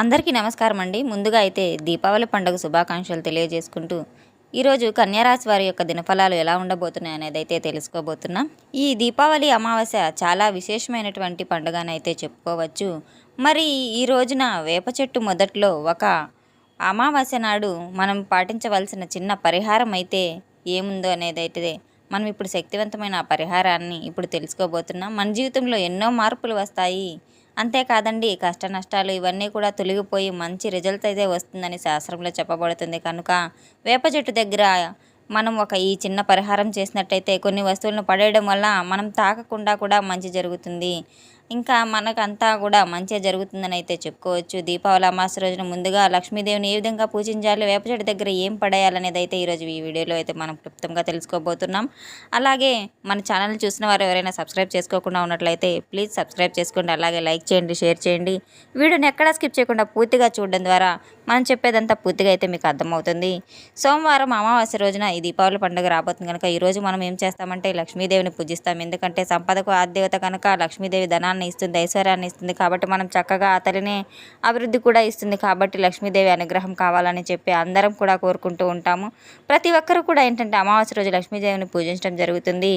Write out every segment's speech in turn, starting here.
అందరికీ నమస్కారం అండి ముందుగా అయితే దీపావళి పండుగ శుభాకాంక్షలు తెలియజేసుకుంటూ ఈరోజు కన్యారాశి వారి యొక్క దినఫలాలు ఎలా ఉండబోతున్నాయి అనేది అయితే తెలుసుకోబోతున్నాం. ఈ దీపావళి అమావాస్య చాలా విశేషమైనటువంటి పండుగనైతే చెప్పుకోవచ్చు. మరి ఈ రోజున వేప చెట్టు మొదట్లో ఒక అమావాస్య నాడు మనం పాటించవలసిన చిన్న పరిహారం అయితే ఏముందో అనేది అయితే మనం ఇప్పుడు శక్తివంతమైన ఆ పరిహారాన్ని ఇప్పుడు తెలుసుకోబోతున్నాం. మన జీవితంలో ఎన్నో మార్పులు వస్తాయి. అంతేకాదండి కష్ట నష్టాలు ఇవన్నీ కూడా తొలగిపోయి మంచి రిజల్ట్ అయితే వస్తుందని శాస్త్రంలో చెప్పబడుతుంది. కనుక వేప చెట్టు దగ్గర మనం ఒక ఈ చిన్న పరిహారం చేసినట్టయితే కొన్ని వస్తువులను పడేయడం వల్ల మనం తాకకుండా కూడా మంచి జరుగుతుంది. ఇంకా మనకంతా కూడా మంచిగా జరుగుతుందని అయితే చెప్పుకోవచ్చు. దీపావళి అమావాస్య రోజున ముందుగా లక్ష్మీదేవిని ఏ విధంగా పూజించాలి వేప చెట్టు దగ్గర ఏం పడేయాలనేది అయితే ఈరోజు ఈ వీడియోలో అయితే మనం క్లుప్తంగా తెలుసుకోబోతున్నాం. అలాగే మన ఛానల్ చూసిన వారు ఎవరైనా సబ్స్క్రైబ్ చేసుకోకుండా ఉన్నట్లయితే ప్లీజ్ సబ్స్క్రైబ్ చేసుకోండి అలాగే లైక్ చేయండి షేర్ చేయండి. వీడియోని ఎక్కడా స్కిప్ చేయకుండా పూర్తిగా చూడడం ద్వారా మనం చెప్పేదంతా పూర్తిగా అయితే మీకు అర్థమవుతుంది. సోమవారం అమావాస్య రోజున ఈ దీపావళి పండుగ రాబోతుంది కనుక ఈరోజు మనం ఏం చేస్తామంటే లక్ష్మీదేవిని పూజిస్తాం. ఎందుకంటే సంపదకు ఆదేవత కనుక లక్ష్మీదేవి ధనాన్ని ఇస్తుంది ఐశ్వర్యాన్ని ఇస్తుంది. కాబట్టి మనం చక్కగా ఆ తల్లిని అభివృద్ధి కూడా ఇస్తుంది. కాబట్టి లక్ష్మీదేవి అనుగ్రహం కావాలని చెప్పి అందరం కూడా కోరుకుంటూ ఉంటాము. ప్రతి ఒక్కరు కూడా ఏంటంటే అమావాస్య రోజు లక్ష్మీదేవిని పూజించడం జరుగుతుంది.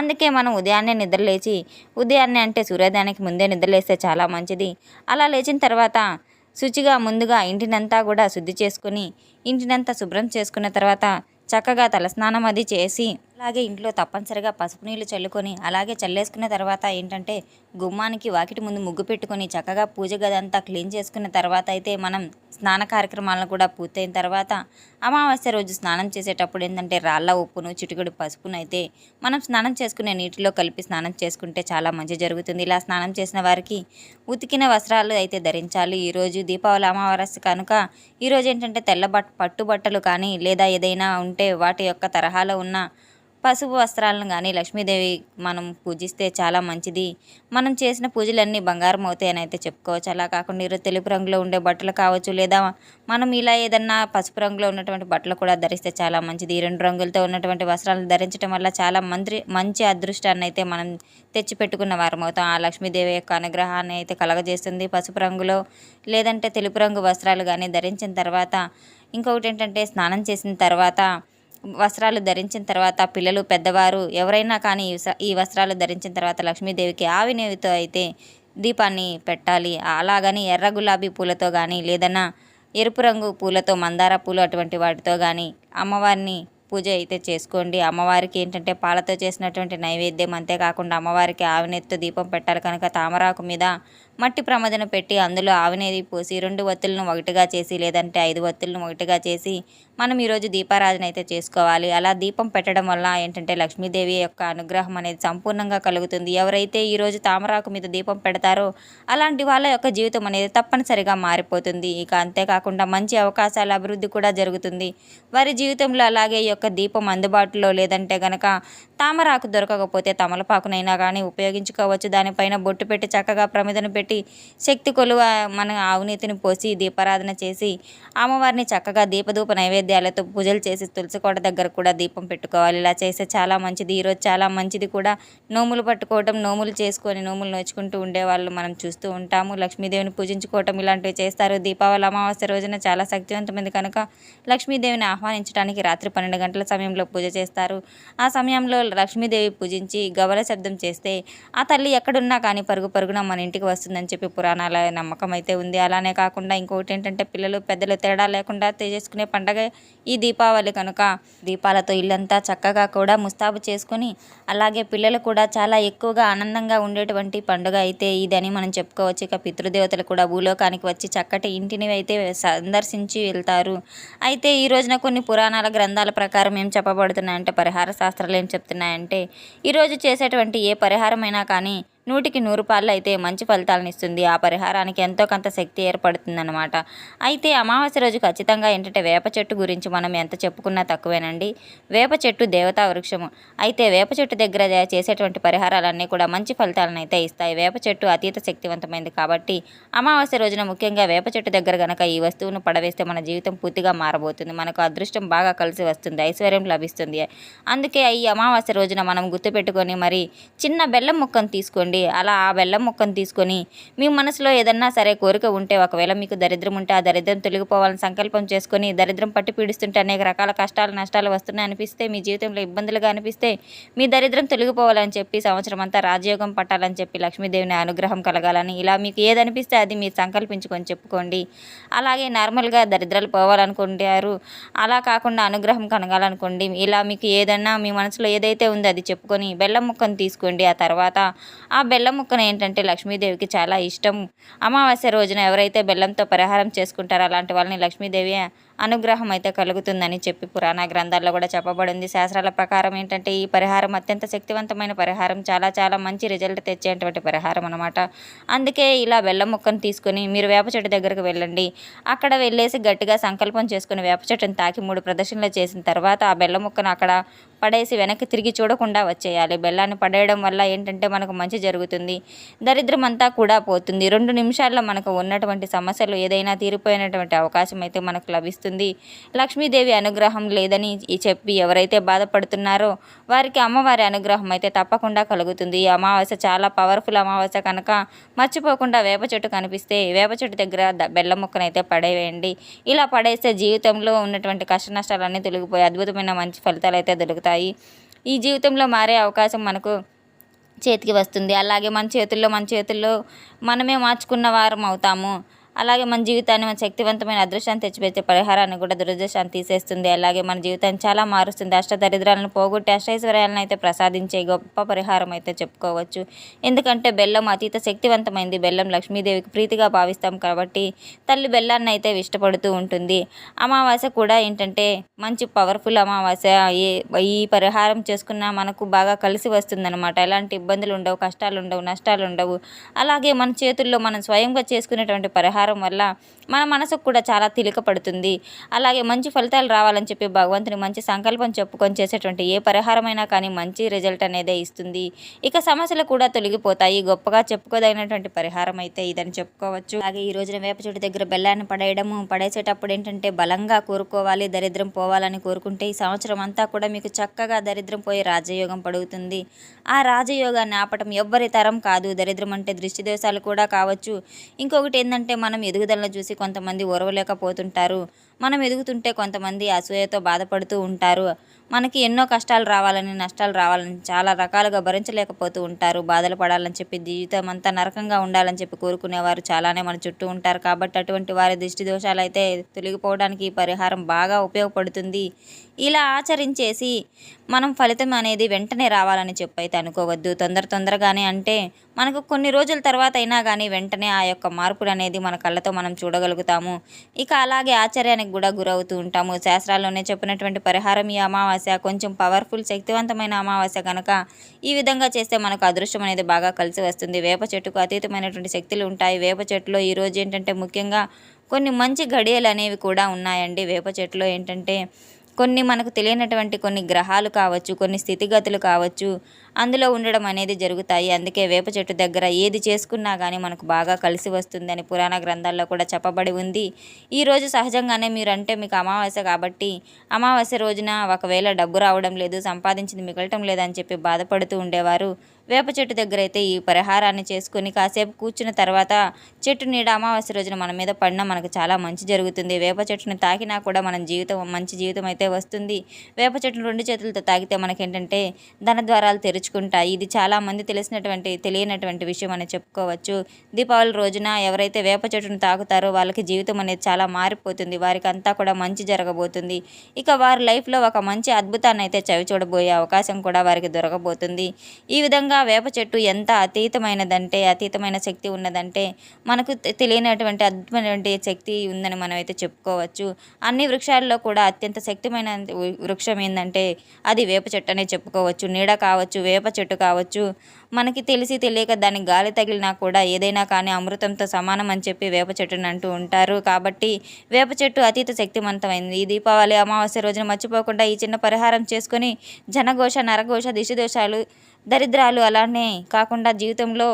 అందుకే మనం ఉదయాన్నే నిద్రలేచి ఉదయాన్నే అంటే సూర్యోదయానికి ముందే నిద్రలేస్తే చాలా మంచిది. అలా లేచిన తర్వాత శుచిగా ముందుగా ఇంటినంతా కూడా శుద్ధి చేసుకుని ఇంటినంతా శుభ్రం చేసుకున్న తర్వాత చక్కగా తలస్నానం అది చేసి అలాగే ఇంట్లో తప్పనిసరిగా పసుపు నీళ్ళు చల్లుకొని అలాగే చల్లేసుకున్న తర్వాత ఏంటంటే గుమ్మానికి వాకిటి ముందు ముగ్గు పెట్టుకొని చక్కగా పూజ గది అంతా క్లీన్ చేసుకున్న తర్వాత అయితే మనం స్నాన కార్యక్రమాలను కూడా పూర్తయిన తర్వాత అమావాస్య రోజు స్నానం చేసేటప్పుడు ఏంటంటే రాళ్ళ ఉప్పును చిటికెడు పసుపును అయితే మనం స్నానం చేసుకునే నీటిలో కలిపి స్నానం చేసుకుంటే చాలా మంచి జరుగుతుంది. ఇలా స్నానం చేసిన వారికి ఉతికిన వస్త్రాలు అయితే ధరించాలి. ఈరోజు దీపావళి అమావాస్య కనుక ఈరోజు ఏంటంటే తెల్ల బట్ పట్టు బట్టలు కానీ లేదా ఏదైనా ఉంటే వాటి యొక్క తరహాలో ఉన్న పసుపు వస్త్రాలను కానీ లక్ష్మీదేవి మనం పూజిస్తే చాలా మంచిది. మనం చేసిన పూజలన్నీ బంగారం అవుతాయని అయితే చెప్పుకోవచ్చు. అలా కాకుండా ఈరోజు తెలుపు రంగులో ఉండే బట్టలు కావచ్చు లేదా మనం ఇలా ఏదన్నా పసుపు రంగులో ఉన్నటువంటి బట్టలు కూడా ధరిస్తే చాలా మంచిది. ఈ రెండు రంగులతో ఉన్నటువంటి వస్త్రాలను ధరించడం వల్ల చాలా మంత్రి మంచి అదృష్టాన్ని అయితే మనం తెచ్చిపెట్టుకున్న వారం అవుతాం. ఆ లక్ష్మీదేవి యొక్క అనుగ్రహాన్ని అయితే కలగజేస్తుంది. పసుపు రంగులో లేదంటే తెలుపు రంగు వస్త్రాలు కానీ ధరించిన తర్వాత ఇంకొకటి ఏంటంటే స్నానం చేసిన తర్వాత వస్త్రాలు ధరించిన తర్వాత పిల్లలు పెద్దవారు ఎవరైనా కానీ ఈ వస్త్రాలు ధరించిన తర్వాత లక్ష్మీదేవికి ఆవినేవితో అయితే దీపాన్ని పెట్టాలి. అలాగని ఎర్ర గులాబీ పూలతో కానీ లేదన్నా ఎరుపు రంగు పూలతో మందార పూలు అటువంటి వాటితో కానీ అమ్మవారిని పూజ అయితే చేసుకోండి. అమ్మవారికి ఏంటంటే పాలతో చేసినటువంటి నైవేద్యం అంతేకాకుండా అమ్మవారికి ఆవినెత్తో దీపం పెట్టాలి. కనుక తామరాకు మీద మట్టి ప్రమదను పెట్టి అందులో ఆవినేది పోసి రెండు వత్తులను ఒకటిగా చేసి లేదంటే ఐదు వత్తులను ఒకటిగా చేసి మనం ఈరోజు దీపారాధన అయితే చేసుకోవాలి. అలా దీపం పెట్టడం వల్ల ఏంటంటే లక్ష్మీదేవి యొక్క అనుగ్రహం అనేది సంపూర్ణంగా కలుగుతుంది. ఎవరైతే ఈరోజు తామరాకు మీద దీపం పెడతారో అలాంటి వాళ్ళ యొక్క జీవితం అనేది తప్పనిసరిగా మారిపోతుంది. ఇక అంతేకాకుండా మంచి అవకాశాల అభివృద్ధి కూడా జరుగుతుంది. వారి జీవితంలో అలాగే ఈ యొక్క దీపం అందుబాటులో లేదంటే గనక తామరాకు దొరకకపోతే తమలపాకునైనా కానీ ఉపయోగించుకోవచ్చు. దానిపైన బొట్టు పెట్టి చక్కగా ప్రమిదను పెట్టి శక్తి కొలువ మన అవినీతిని పోసి దీపారాధన చేసి అమ్మవారిని చక్కగా దీపధూప నైవేద్యాలతో పూజలు చేసి తులసికోట దగ్గర కూడా దీపం పెట్టుకోవాలి. ఇలా చేస్తే చాలా మంచిది. ఈరోజు చాలా మంచిది కూడా. నోములు పట్టుకోవటం నోములు చేసుకొని నోములు నోచుకుంటూ ఉండేవాళ్ళు మనం చూస్తూ ఉంటాము. లక్ష్మీదేవిని పూజించుకోవటం ఇలాంటివి చేస్తారు. దీపావళి అమావాస్య రోజున చాలా శక్తివంతమైంది కనుక లక్ష్మీదేవిని ఆహ్వానించడానికి రాత్రి పన్నెండు గంటల సమయంలో పూజ చేస్తారు. ఆ సమయంలో లక్ష్మీదేవి పూజించి గవల శబ్దం చేస్తే ఆ తల్లి ఎక్కడున్నా కానీ పరుగు పరుగున మన ఇంటికి వస్తుంది. వస్తుందని చెప్పి పురాణాల నమ్మకం అయితే ఉంది. అలానే కాకుండా ఇంకొకటి ఏంటంటే పిల్లలు పెద్దలు తేడా లేకుండా చేసుకునే పండగ ఈ దీపావళి కనుక. దీపాలతో ఇల్లంతా చక్కగా కూడా ముస్తాబు చేసుకుని అలాగే పిల్లలు కూడా చాలా ఎక్కువగా ఆనందంగా ఉండేటువంటి పండుగ అయితే ఇదని మనం చెప్పుకోవచ్చు. ఇక పితృదేవతలు కూడా భూలోకానికి వచ్చి చక్కటి ఇంటిని అయితే సందర్శించి వెళ్తారు. అయితే ఈ రోజున కొన్ని పురాణాల గ్రంథాల ప్రకారం ఏం చెప్పబడుతున్నాయంటే పరిహార శాస్త్రాలు ఏం చెప్తున్నాయంటే ఈరోజు చేసేటువంటి ఏ పరిహారమైనా కానీ నూటికి నూరు పాలు అయితే మంచి ఫలితాలను ఇస్తుంది. ఆ పరిహారానికి ఎంతో కొంత శక్తి ఏర్పడుతుందన్నమాట. అయితే అమావాస్య రోజు ఖచ్చితంగా ఏంటంటే వేప చెట్టు గురించి మనం ఎంత చెప్పుకున్నా తక్కువేనండి. వేప చెట్టు దేవతా వృక్షము. అయితే వేప చెట్టు దగ్గర చేసేటువంటి పరిహారాలన్నీ కూడా మంచి ఫలితాలను అయితే ఇస్తాయి. వేప చెట్టు అతీత శక్తివంతమైంది కాబట్టి అమావాస్య రోజున ముఖ్యంగా వేప చెట్టు దగ్గర గనక ఈ వస్తువును పడవేస్తే మన జీవితం పూర్తిగా మారబోతుంది. మనకు అదృష్టం బాగా కలిసి వస్తుంది. ఐశ్వర్యం లభిస్తుంది. అందుకే ఈ అమావాస్య రోజున మనం గుర్తుపెట్టుకొని మరి చిన్న బెల్లం ముక్కను తీసుకోండి. చేసుకోండి అలా ఆ బెల్లం ముక్కను తీసుకొని మీ మనసులో ఏదన్నా సరే కోరిక ఉంటే ఒకవేళ మీకు దరిద్రం ఉంటే ఆ దరిద్రం తొలగిపోవాలని సంకల్పం చేసుకొని దరిద్రం పట్టి పీడిస్తుంటే అనేక రకాల కష్టాలు నష్టాలు వస్తున్నాయి అనిపిస్తే మీ జీవితంలో ఇబ్బందులుగా అనిపిస్తే మీ దరిద్రం తొలగిపోవాలని చెప్పి సంవత్సరం అంతా రాజయోగం పట్టాలని చెప్పి లక్ష్మీదేవిని అనుగ్రహం కలగాలని ఇలా మీకు ఏదనిపిస్తే అది మీరు సంకల్పించుకొని చెప్పుకోండి. అలాగే నార్మల్గా దరిద్రాలు పోవాలనుకుంటారు. అలా కాకుండా అనుగ్రహం కనగాలనుకోండి ఇలా మీకు ఏదన్నా మీ మనసులో ఏదైతే ఉందో అది చెప్పుకొని బెల్లం ముక్కను తీసుకోండి. ఆ తర్వాత ఆ బెల్లం ముక్కను ఏంటంటే లక్ష్మీదేవికి చాలా ఇష్టం. అమావాస్య రోజున ఎవరైతే బెల్లంతో పరిహారం చేసుకుంటారో అలాంటి వాళ్ళని లక్ష్మీదేవి అనుగ్రహం అయితే కలుగుతుందని చెప్పి పురాణ గ్రంథాల్లో కూడా చెప్పబడింది. శాస్త్రాల ప్రకారం ఏంటంటే ఈ పరిహారం అత్యంత శక్తివంతమైన పరిహారం. చాలా చాలా మంచి రిజల్ట్ తెచ్చేటువంటి పరిహారం అనమాట అందుకే ఇలా బెల్లం ముక్కను తీసుకొని మీరు వేప చెట్టు దగ్గరకు వెళ్ళండి. అక్కడ వెళ్ళేసి గట్టిగా సంకల్పం చేసుకుని వేప చెట్టును తాకి మూడు ప్రదర్శనలు చేసిన తర్వాత ఆ బెల్లం ముక్కను అక్కడ పడేసి వెనక్కి తిరిగి చూడకుండా వచ్చేయాలి. బెల్లాన్ని పడేయడం వల్ల ఏంటంటే మనకు మంచి జరుగుతుంది. దరిద్రం అంతా కూడా పోతుంది. రెండు నిమిషాల్లో మనకు ఉన్నటువంటి సమస్యలు ఏదైనా తీరిపోయినటువంటి అవకాశం అయితే మనకు లభిస్తుంది. లక్ష్మీదేవి అనుగ్రహం లేదని చెప్పి ఎవరైతే బాధపడుతున్నారో వారికి అమ్మవారి అనుగ్రహం అయితే తప్పకుండా కలుగుతుంది. ఈ అమావాస్య చాలా పవర్ఫుల్ అమావాస్య కనుక మర్చిపోకుండా వేప చెట్టు కనిపిస్తే వేప చెట్టు దగ్గర బెల్లం ముక్కనైతే పడేయండి. ఇలా పడేస్తే జీవితంలో ఉన్నటువంటి కష్ట నష్టాలన్నీ తొలగిపోయి అద్భుతమైన మంచి ఫలితాలు అయితే దొరుకుతాయి. ఈ జీవితంలో మారే అవకాశం మనకు చేతికి వస్తుంది. అలాగే మన చేతుల్లో మన చేతుల్లో మనమే మార్చుకున్న వారం అవుతాము. అలాగే మన జీవితాన్ని మన శక్తివంతమైన అదృష్టాన్ని తెచ్చిపెట్టే పరిహారాన్ని కూడా దురదృష్టాన్ని తీసేస్తుంది. అలాగే మన జీవితాన్ని చాలా మారుస్తుంది. అష్ట దరిద్రాలను పోగొట్టి అష్టైశ్వర్యాలను అయితే ప్రసాదించే గొప్ప పరిహారం అయితే చెప్పుకోవచ్చు. ఎందుకంటే బెల్లం అతీత శక్తివంతమైంది. బెల్లం లక్ష్మీదేవికి ప్రీతిగా భావిస్తాం కాబట్టి తల్లి బెల్లాన్ని అయితే ఇష్టపడుతూ ఉంటుంది. అమావాస్య కూడా ఏంటంటే మంచి పవర్ఫుల్ అమావాస్య. ఈ పరిహారం చేసుకున్న మనకు బాగా కలిసి వస్తుందన్నమాట. ఎలాంటి ఇబ్బందులు ఉండవు కష్టాలు ఉండవు నష్టాలు ఉండవు. అలాగే మన చేతుల్లో మనం స్వయంగా చేసుకునేటువంటి పరిహారం వల్ల మన మనసుకు కూడా చాలా తిలక పడుతుంది అలాగే మంచి ఫలితాలు రావాలని చెప్పి భగవంతుని మంచి సంకల్పం చెప్పుకొని చేసేటువంటి ఏ పరిహారమైనా కానీ మంచి రిజల్ట్ అనేదే ఇస్తుంది. ఇక సమస్యలు కూడా తొలగిపోతాయి. గొప్పగా చెప్పుకోదగినటువంటి పరిహారం అయితే ఇదని చెప్పుకోవచ్చు. అలాగే ఈ రోజున వేప చెట్టు దగ్గర బెల్లాన్ని పడేయడము పడేసేటప్పుడు ఏంటంటే బలంగా కోరుకోవాలి దరిద్రం పోవాలని కోరుకుంటే ఈ సంవత్సరం అంతా కూడా మీకు చక్కగా దరిద్రం పోయి రాజయోగం పడుగుతుంది ఆ రాజయోగాన్ని ఆపటం ఎవ్వరి తరం కాదు. దరిద్రం అంటే దృష్టి దోషాలు కూడా కావచ్చు. ఇంకొకటి ఏంటంటే మనం మనం ఎదుగుదలను చూసి కొంతమంది ఓరవలేకపోతుంటారు. మనం ఎదుగుతుంటే కొంతమంది అసూయతో బాధపడుతూ ఉంటారు. మనకి ఎన్నో కష్టాలు రావాలని నష్టాలు రావాలని చాలా రకాలుగా భరించలేకపోతూ ఉంటారు. బాధలు పడాలని చెప్పి జీవితం అంతా నరకంగా ఉండాలని చెప్పి కోరుకునేవారు చాలానే మన చుట్టూ ఉంటారు. కాబట్టి అటువంటి వారి దృష్టి దోషాలు అయితే తొలగిపోవడానికి ఈ పరిహారం బాగా ఉపయోగపడుతుంది. ఇలా ఆచరించేసి మనం ఫలితం అనేది వెంటనే రావాలని చెప్పి అయితే అనుకోవద్దు. తొందర తొందరగానే అంటే మనకు కొన్ని రోజుల తర్వాత అయినా కానీ వెంటనే ఆ యొక్క మార్పులు అనేది మన కళ్ళతో మనం చూడగలుగుతాము. ఇక అలాగే ఆశ్చర్యానికి కూడా గురవుతూ ఉంటాము. శాస్త్రాల్లోనే చెప్పినటువంటి పరిహారం ఈ అమావాస్య కొంచెం పవర్ఫుల్ శక్తివంతమైన అమావాస్య కనుక ఈ విధంగా చేస్తే మనకు అదృష్టం అనేది బాగా కలిసి వస్తుంది. వేప చెట్టుకు అతీతమైనటువంటి శక్తులు ఉంటాయి. వేప చెట్టులో ఈ రోజు ఏంటంటే ముఖ్యంగా కొన్ని మంచి ఘడియలు అనేవి కూడా ఉన్నాయండి. వేప చెట్టులో ఏంటంటే కొన్ని మనకు తెలియనటువంటి కొన్ని గ్రహాలు కావచ్చు కొన్ని స్థితిగతులు కావచ్చు అందులో ఉండడం అనేది జరుగుతాయి. అందుకే వేప చెట్టు దగ్గర ఏది చేసుకున్నా కానీ మనకు బాగా కలిసి వస్తుందని పురాణ గ్రంథాల్లో కూడా చెప్పబడి ఉంది. ఈరోజు సహజంగానే మీరు అంటే మీకు అమావాస్య కాబట్టి అమావాస్య రోజున ఒకవేళ డబ్బు రావడం లేదు సంపాదించింది మిగలటం లేదని చెప్పి బాధపడుతూ ఉండేవారు. వేప చెట్టు దగ్గర అయితే ఈ పరిహారాన్ని చేసుకుని కాసేపు కూర్చున్న తర్వాత చెట్టు నీడ అమావాస్య రోజున మన మీద పడినా మనకు చాలా మంచి జరుగుతుంది. వేప చెట్టును తాకినా కూడా మన జీవితం మంచి జీవితం అయితే వస్తుంది. వేప చెట్టును రెండు చేతులతో తాకితే మనకేంటంటే ధన ద్వారాలు తెరుచుకుంటాయి. ఇది చాలా మంది తెలిసినటువంటి తెలియనటువంటి విషయం అని చెప్పుకోవచ్చు. దీపావళి రోజున ఎవరైతే వేప చెట్టును తాకుతారో వాళ్ళకి జీవితం అనేది చాలా మారిపోతుంది. వారికి అంతా కూడా మంచి జరగబోతుంది. ఇక వారి లైఫ్లో ఒక మంచి అద్భుతాన్ని అయితే చవి చూడబోయే అవకాశం కూడా వారికి దొరకబోతుంది. ఈ విధంగా వేప చెట్టు ఎంత అతీతమైనదంటే అతీతమైన శక్తి ఉన్నదంటే మనకు తెలియనటువంటి అద్భుతమైనటువంటి శక్తి ఉందని మనం అయితే చెప్పుకోవచ్చు. అన్ని వృక్షాల్లో కూడా అత్యంత శక్తిమైన వృ- వృక్షం ఏంటంటే అది వేప చెట్టు అనే చెప్పుకోవచ్చు. నీడ కావచ్చు వేప చెట్టు కావచ్చు. మనకి తెలిసి తెలియక దానికి గాలి తగిలినా కూడా ఏదైనా కానీ అమృతంతో సమానం అని చెప్పి వేప చెట్టును అంటూ ఉంటారు. కాబట్టి వేప చెట్టు అతీత శక్తివంతమైంది. ఈ దీపావళి అమావాస్య రోజున మర్చిపోకుండా ఈ చిన్న పరిహారం చేసుకుని జనఘోష నరఘోష దిశదోషాలు దరిద్రాలు అలానే కాకుండా జీవితంలో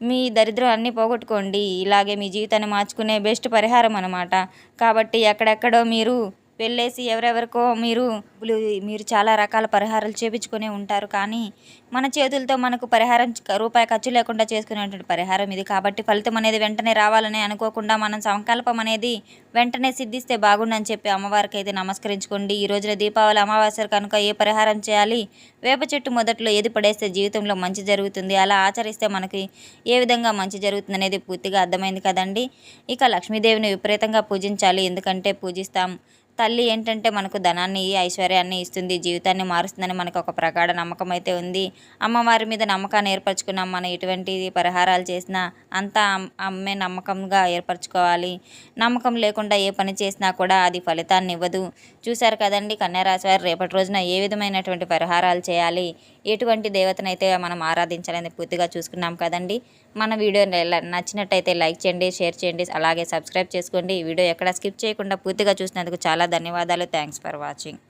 మీ దరిద్రం అన్నీ పోగొట్టుకోండి. ఇలాగే మీ జీవితాన్ని మార్చుకునే బెస్ట్ పరిహారం అన్నమాట. కాబట్టి ఎక్కడెక్కడో మీరు వెళ్ళేసి ఎవరెవరికో మీరు మీరు చాలా రకాల పరిహారాలు చేపించుకునే ఉంటారు. కానీ మన చేతులతో మనకు పరిహారం రూపాయి ఖర్చు లేకుండా చేసుకునేటువంటి పరిహారం ఇది. కాబట్టి ఫలితం అనేది వెంటనే రావాలని అనుకోకుండా మనం సంకల్పం అనేది వెంటనే సిద్ధిస్తే బాగుండని చెప్పి అమ్మవారికి అయితే నమస్కరించుకోండి. ఈ రోజున దీపావళి అమావాస్య కనుక ఏ పరిహారం చేయాలి? వేప చెట్టు మొదట్లో ఏది పడేస్తే జీవితంలో మంచి జరుగుతుంది? అలా ఆచరిస్తే మనకి ఏ విధంగా మంచి జరుగుతుంది అనేది పూర్తిగా అర్థమైంది కదండి. ఇక లక్ష్మీదేవిని విపరీతంగా పూజించాలి. ఎందుకంటే పూజిస్తాం. తల్లి ఏంటంటే మనకు ధనాన్ని ఐశ్వర్యాన్ని ఇస్తుంది జీవితాన్ని మారుస్తుందని మనకు ఒక ప్రగాఢ నమ్మకం అయితే ఉంది. అమ్మవారి మీద నమ్మకాన్ని ఏర్పరచుకున్నాం మనం ఎటువంటి పరిహారాలు చేసినా అంతా అమ్మే నమ్మకంగా ఏర్పరచుకోవాలి. నమ్మకం లేకుండా ఏ పని చేసినా కూడా అది ఫలితాన్ని ఇవ్వదు. చూశారు కదండి కన్యారాశి వారు రేపటి రోజున ఏ విధమైనటువంటి పరిహారాలు చేయాలి? ఎటువంటి దేవతనైతే మనం ఆరాధించాలని పూర్తిగా చూసుకున్నాం కదండి. మన వీడియో నచ్చినట్టయితే లైక్ చేయండి షేర్ చేయండి అలాగే సబ్స్క్రైబ్ చేసుకోండి. ఈ వీడియో ఎక్కడ స్కిప్ చేయకుండా పూర్తిగా చూసినందుకు చాలా ధన్యవాదాలు. Thanks for watching.